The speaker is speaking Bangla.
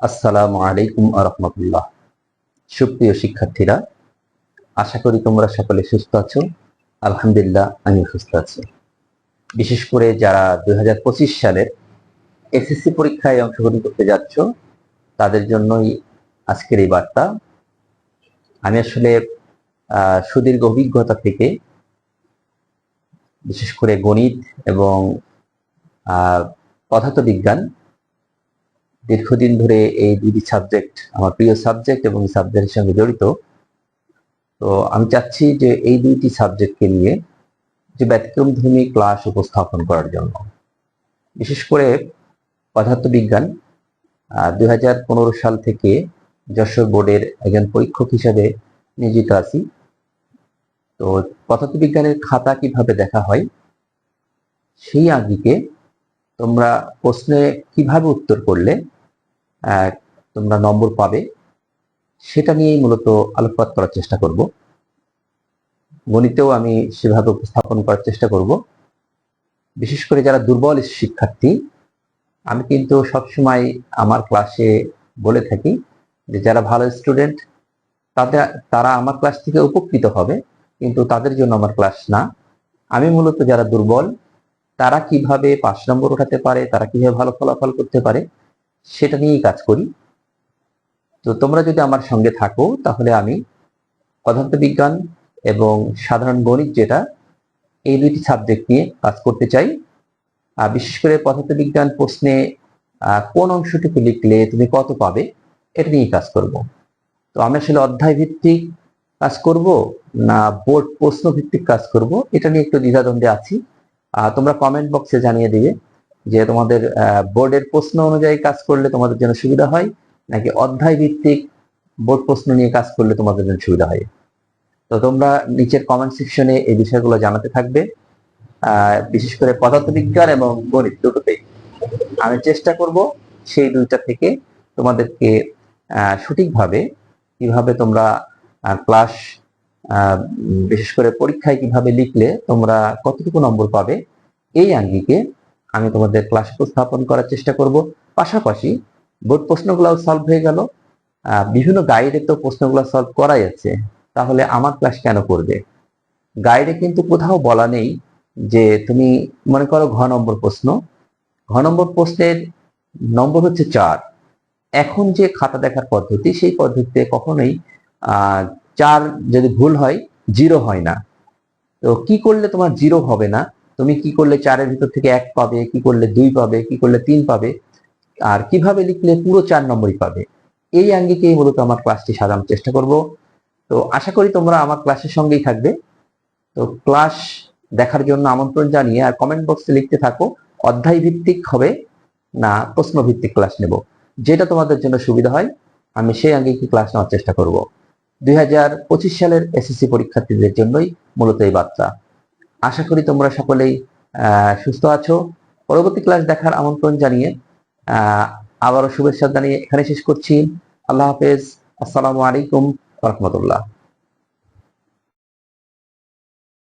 আসসালামু আলাইকুম আরহামতুল্লাহ সুপ্রিয় শিক্ষার্থীরা আশা করি তোমরা সকলে সুস্থ আছো। আলহামদুলিল্লাহ আমি সুস্থ আছি। বিশেষ করে যারা দুই সালের এসএসসি পরীক্ষায় অংশগ্রহণ করতে যাচ্ছ তাদের জন্যই আজকের এই বার্তা। আমি আসলে সুদীর্ঘ অভিজ্ঞতা থেকে বিশেষ করে গণিত এবং আহ, পদার্থবিজ্ঞান দীর্ঘদিন ধরে এই দুটি সাবজেক্ট আমার প্রিয় সাবজেক্ট এবং সাবজেক্টের সঙ্গে জড়িত। তো আমি চাচ্ছি যে এই দুইটি সাবজেক্টকে নিয়ে যে ব্যতিক্রমধর্মী ক্লাস উপস্থাপন করার জন্য। বিশেষ করে পদার্থবিজ্ঞান দু হাজার পনেরো সাল থেকে যশোর বোর্ডের একজন পরীক্ষক হিসাবে নিয়োজিত আছি। তো পদার্থবিজ্ঞানের খাতা কীভাবে দেখা হয়, সেই আঙ্গিকে তোমরা প্রশ্নে কীভাবে উত্তর করলে তোমরা নম্বর পাবে। সেটা নিয়েই মূলত আলোকপাত করার চেষ্টা করব। গণিতেও আমি সেভাবে উপস্থাপন করার চেষ্টা করব। বিশেষ করে যারা দুর্বল শিক্ষার্থী, আমি কিন্তু সবসময় আমার ক্লাসে বলে থাকি যে যারা ভালো স্টুডেন্ট, তাদের, তারা আমার ক্লাস থেকে উপকৃত হবে, কিন্তু তাদের জন্য আমার ক্লাস না। আমি মূলত যারা দুর্বল, তারা কীভাবে পাঁচ নম্বর উঠাতে পারে, তারা কীভাবে ভালো ফলাফল করতে পারে সেটা নিয়েই কাজ করি। তো তোমরা যদি আমার সঙ্গে থাকো, তাহলে আমি পদার্থবিজ্ঞান এবং সাধারণ গণিত যেটা, এই দুইটি সাবজেক্ট নিয়ে কাজ করতে চাই। আর বিশেষ করে পদার্থবিজ্ঞান প্রশ্নে কোন অংশটুকু লিখলে তুমি কত পাবে, এটা নিয়েই কাজ করব। তো আমি আসলে অধ্যায় ভিত্তিক কাজ করব না বোর্ড প্রশ্ন ভিত্তিক কাজ করব, এটা নিয়ে একটু দ্বিধাদ্বন্দ্বে আছি। তোমরা কমেন্ট বক্সে জানিয়ে দিবে। যে তোমাদের বোর্ডের প্রশ্ন অনুযায়ী কাজ করলে তোমাদের জন্য সুবিধা হয়, নাকি অধ্যায় ভিত্তিক বোর্ড প্রশ্ন নিয়ে কাজ করলে তোমাদের জন্য সুবিধা হয়? তো তোমরা নিচের কমেন্ট সেকশনে এই বিষয়গুলো জানাতে থাকবে। বিশেষ করে পদার্থবিজ্ঞান এবং গণিত দুটোতেই আমি চেষ্টা করব সেই দুইটা থেকে তোমাদেরকে সঠিকভাবে কীভাবে তোমরা ক্লাস বিশেষ করে পরীক্ষায় কীভাবে লিখলে তোমরা কতটুকু নম্বর পাবে, এই আঙ্গিকে আমি তোমাদের ক্লাস উপস্থাপন করার চেষ্টা করব। পাশাপাশি বোর্ড প্রশ্নগুলোও সলভ হয়ে গেল। বিভিন্ন গাইডে তো প্রশ্নগুলো সলভ করাই আছে। তাহলে আমার ক্লাস কেন করবে? গাইডে কিন্তু কোথাও বলা নেই যে তুমি মনে করো ঘ নম্বর প্রশ্ন। ঘ নম্বর প্রশ্নের নম্বর হচ্ছে চার। এখন যে খাতা দেখার পদ্ধতি, সেই পদ্ধতিতে কখনোই চার যদি ভুল হয় জিরো হয় না। তো কি করলে তোমার জিরো হবে না? তুমি কি করলে চারের ভিতর থেকে এক পাবে, কি করলে দুই পাবে, কি করলে তিন পাবে, আর কীভাবে লিখলে পুরো চার নম্বরই পাবে? এই আঙ্গিকেই মূলত আমার ক্লাসটি সাজানোর চেষ্টা করব। তো আশা করি তোমরা আমার ক্লাসের সঙ্গেই থাকবে। তো ক্লাস দেখার জন্য আমন্ত্রণ জানিয়ে আর কমেন্ট বক্সে লিখতে থাকো অধ্যায় ভিত্তিক হবে না প্রশ্ন ভিত্তিক ক্লাস নেব। যেটা তোমাদের জন্য সুবিধা হয়, আমি সেই আঙ্গিকে ক্লাস নেওয়ার চেষ্টা করব। দুই হাজার পঁচিশ সালের এসএসসি পরীক্ষার্থীদের জন্যই মূলত এই বার্তা। আশা করি তোমরা সকলেই সুস্থ আছো। পরবর্তী ক্লাস দেখার আমন্ত্রণ জানিয়ে আবারও শুভেচ্ছা জানিয়ে এখানে শেষ করছি। আল্লাহ হাফেজ। আসসালামু আলাইকুম রহমতুল্লাহ।